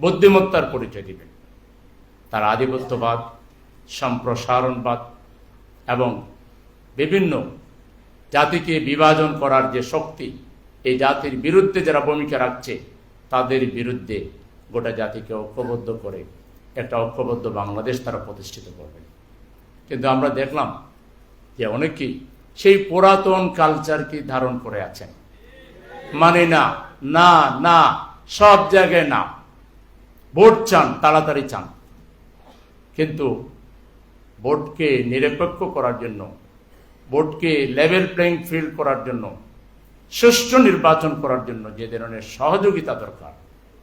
বুদ্ধিমত্তার পরিচয় দিবেন। তার আধিপত্যবাদ, সম্প্রসারণবাদ এবং বিভিন্ন জাতিকে বিভাজন করার যে শক্তি, এই জাতির বিরুদ্ধে যারা ভূমিকা রাখছে, তাদের বিরুদ্ধে গোটা জাতিকে ঐক্যবদ্ধ করে একটা ঐক্যবদ্ধ বাংলাদেশ তারা প্রতিষ্ঠিত করবে। কিন্তু আমরা দেখলাম যে অনেকেই সেই পুরাতন কালচারকে ধারণ করে আছেন। মানে না না না, সব জায়গায় না। ভোট চান, তাড়াতাড়ি চান। কিন্তু ভোটকে নিরপেক্ষ করার জন্য, ভোটকে লেভেল প্লেইং ফিল্ড করার জন্য, সুষ্ঠু নির্বাচন করার জন্য যে ধরনের সহযোগিতা দরকার,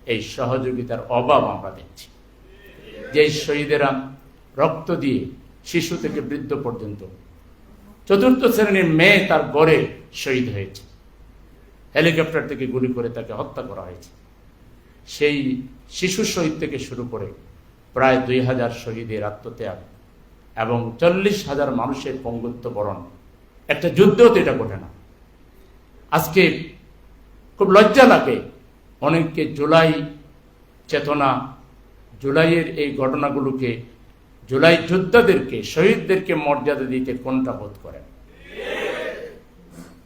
এই সহযোগিতার অভাব আমরা দেখছি। যে শহীদেরা রক্ত দিয়ে শিশু থেকে বৃদ্ধ পর্যন্ত চতুর্থ শ্রেণির মেয়ে তার গড়ে শহীদ হয়েছে। হেলিকপ্টার থেকে গুলি করে তাকে হত্যা করা হয়েছে। সেই শিশু শহীদ থেকে শুরু করে প্রায় দুই হাজার শহীদের আত্মত্যাগ এবং চল্লিশ হাজার মানুষের পঙ্গুত্ব বরণ। একটা যুদ্ধও তো এটা ঘটে না। আজকে খুব লজ্জা লাগে অনেককে জুলাই চেতনা, জুলাইয়ের এই ঘটনাগুলোকে, জুলাই যোদ্ধাদেরকে, শহীদদেরকে মর্যাদা দিতে কোনটা বোধ করেন?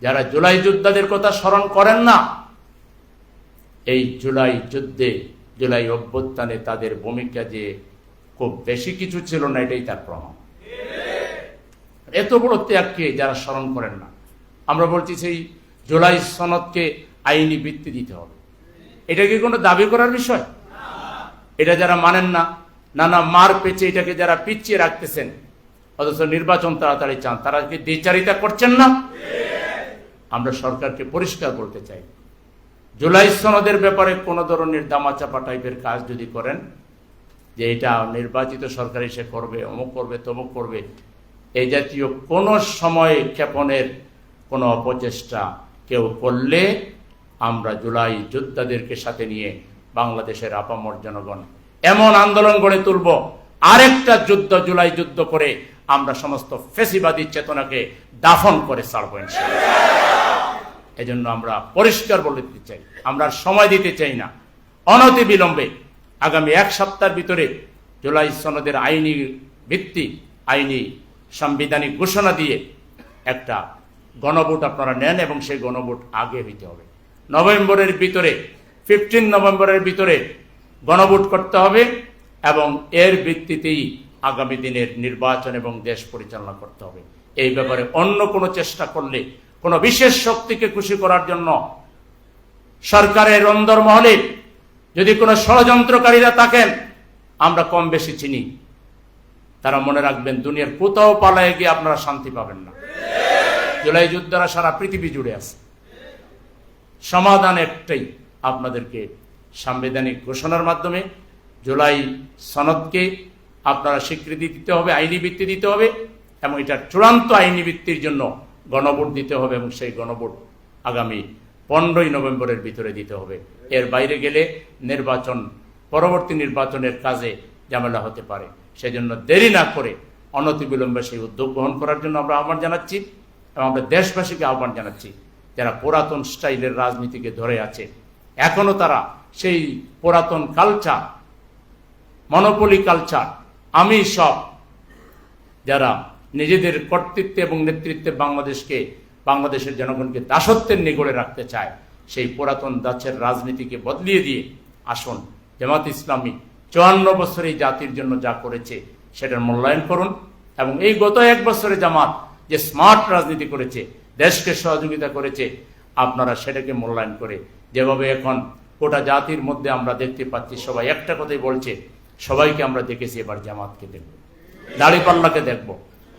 যারা জুলাই যোদ্ধাদের কথা স্মরণ করেন না, এই জুলাই যুদ্ধে জুলাই অভ্যুত্থানে তাদের ভূমিকা যে খুব বেশি কিছু ছিল না, এটাই তার প্রমাণ। এত বড় ত্যাগকে যারা স্মরণ করেন না, আমরা বলছি সেই জুলাই সনদকে আইনি ভিত্তি দিতে হবে। এটা কি কোনো দাবি করার বিষয়? এটা যারা মানেন না, নানা মার পেছে এটাকে যারা পিছিয়ে রাখতেছেন, অথচ নির্বাচন তাড়াতাড়ি চান, তারা কি দ্বিচারিতা করছেন না? আমরা সরকারকে পরিষ্কার করতে চাই জুলাই সনদের ব্যাপারে কোনো ধরনের দামাচাপা টাইপের কাজ যদি করেন, যে এটা নির্বাচিত সরকার এসে করবে, অমুক করবে, তমুক করবে এই জাতীয় কোনো সময় ক্ষেপণের কোনো অপচেষ্টা কেউ করলে আমরা জুলাই যোদ্ধাদেরকে সাথে নিয়ে বাংলাদেশের আপামর জনগণ এমন আন্দোলন গড়ে তুলব। আরেকটা যুদ্ধ, জুলাই যুদ্ধ করে আমরা সমস্ত ফেসিবাদী চেতনাকে দাফন করে ছাড়বো এজন্য আমরা পরিষ্কার বলে দিতে চাই। আমরা সময় দিতে চাই না। অনতি বিলম্বে আগামী এক সপ্তাহের ভিতরে জুলাই সনদের আইনি ভিত্তি, আইনি সাংবিধানিক ঘোষণা দিয়ে একটা গণভোট আপনারা নেন এবং সেই গণভোট আগে হইতে হবে। নভেম্বরের ভিতরে, ফিফটিন নভেম্বরের ভিতরে গণভোট করতে হবে এবং এর ভিত্তিতেই আগামী দিনের নির্বাচন এবং দেশ পরিচালনা করতে হবে। এই ব্যাপারে অন্য কোনো চেষ্টা করলে কোনো বিশেষ শক্তিকে খুশি করার জন্য সরকারের অন্দরমহলে যদি কোনো ষড়যন্ত্রকারীরা থাকেন, আমরা কম বেশি চিনি। তারা মনে রাখবেন, দুনিয়ার কোথাও পালায় গিয়ে আপনারা শান্তি পাবেন না। জুলাই যুদ্ধরা সারা পৃথিবী জুড়ে আছে। সমাধান একটাই আপনাদেরকে সাংবিধানিক ঘোষণার মাধ্যমে। জুলাই সনদকে আপনারা স্বীকৃতি দিতে হবে, আইনি ভিত্তি দিতে হবে এবং এটার চূড়ান্ত আইনি ভিত্তির জন্য গণভোট দিতে হবে এবং সেই গণভোট আগামী পনেরোই নভেম্বরের ভিতরে দিতে হবে। এর বাইরে গেলে নির্বাচন, পরবর্তী নির্বাচনের কাজে ঝামেলা হতে পারে। সেজন্য দেরি না করে অনতিবিলম্বে সেই উদ্যোগ গ্রহণ করার জন্য আমরা আহ্বান জানাচ্ছি এবং আমরা দেশবাসীকে আহ্বান জানাচ্ছি, যারা পুরাতন স্টাইলের রাজনীতিকে ধরে আছে। এখনও তারা সেই পুরাতন কালচার মনোপলি কালচার আমি সব যারা নিজেদের কর্তৃত্বে এবং নেতৃত্বে বাংলাদেশকে, বাংলাদেশের জনগণকে দাসত্বের নিগড়ে রাখতে চায়, সেই পুরাতন দাসের রাজনীতিকে বদলিয়ে দিয়ে আসুন, জামাত ইসলামী চুয়ান্ন বছর এই জাতির জন্য যা করেছে সেটার মূল্যায়ন করুন এবং এই গত এক বছরে জামাত যে স্মার্ট রাজনীতি করেছে, দেশকে সহযোগিতা করেছে, আপনারা সেটাকে মূল্যায়ন করে যেভাবে এখন গোটা জাতির মধ্যে আমরা দেখতে পাচ্ছি, সবাই একটা কথাই বলছে, সবাইকে আমরা দেখেছি এবার জামাতকে দেখব, দাড়িপাল্লাকে দেখব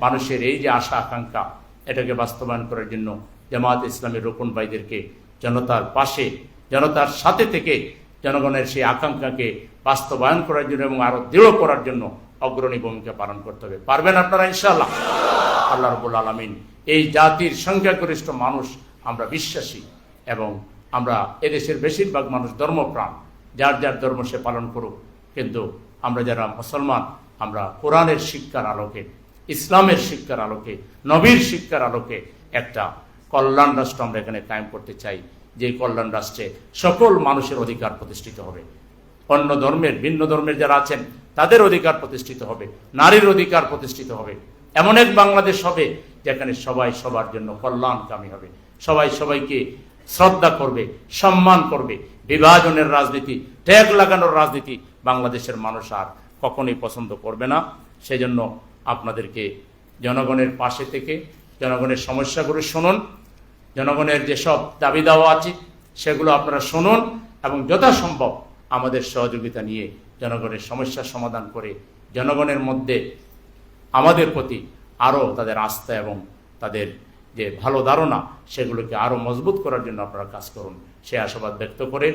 মানুষের এই যে আশা, আকাঙ্ক্ষা, এটাকে বাস্তবায়ন করার জন্য জামাত ইসলামের রোকন ভাইদেরকে জনতার পাশে, জনতার সাথে থেকে জনগণের সেই আকাঙ্ক্ষাকে বাস্তবায়ন করার জন্য এবং আরও দৃঢ় করার জন্য অগ্রণী ভূমিকা পালন করতে হবে। পারবেন আপনারা, ইনশাআল্লাহ? আল্লাহ রবুল আলমিন এই জাতির সংখ্যাগরিষ্ঠ মানুষ আমরা বিশ্বাসী এবং আমরা এদেশের বেশিরভাগ মানুষ ধর্মপ্রাণ, যার যার ধর্ম সে পালন করুক। কিন্তু আমরা যারা মুসলমান, আমরা কোরআনের শিক্ষার আলোকে ইসলামের শিক্ষার আলোকে, নবীর শিক্ষার আলোকে একটা কল্যাণ রাষ্ট্র আমরা এখানে কায়েম করতে চাই, যে কল্যাণ রাষ্ট্রে সকল মানুষের অধিকার প্রতিষ্ঠিত হবে। অন্য ধর্মের, ভিন্ন ধর্মের যারা আছেন, তাদের অধিকার প্রতিষ্ঠিত হবে, নারীর অধিকার প্রতিষ্ঠিত হবে। এমন এক বাংলাদেশ হবে, যেখানে সবাই সবার জন্য কল্যাণকামী হবে। সবাই সবাইকে শ্রদ্ধা করবে, সম্মান করবে। বিভাজনের রাজনীতি ট্যাগ লাগানোর রাজনীতি বাংলাদেশের মানুষ আর কখনোই পছন্দ করবে না। সেজন্য আপনাদেরকে জনগণের পাশে থেকে, জনগণের সমস্যাগুলো শুনুন, জনগণের যেসব দাবি দাওয়া আছে সেগুলো আপনারা শুনুন এবং যথাসম্ভব আমাদের সহযোগিতা নিয়ে জনগণের সমস্যার সমাধান করে জনগণের মধ্যে আমাদের প্রতি আরও তাদের আস্থা এবং তাদের যে ভালো ধারণা সেগুলোকে আরও মজবুত করার জন্য আপনারা কাজ করুন। সে আশাবাদ ব্যক্ত করে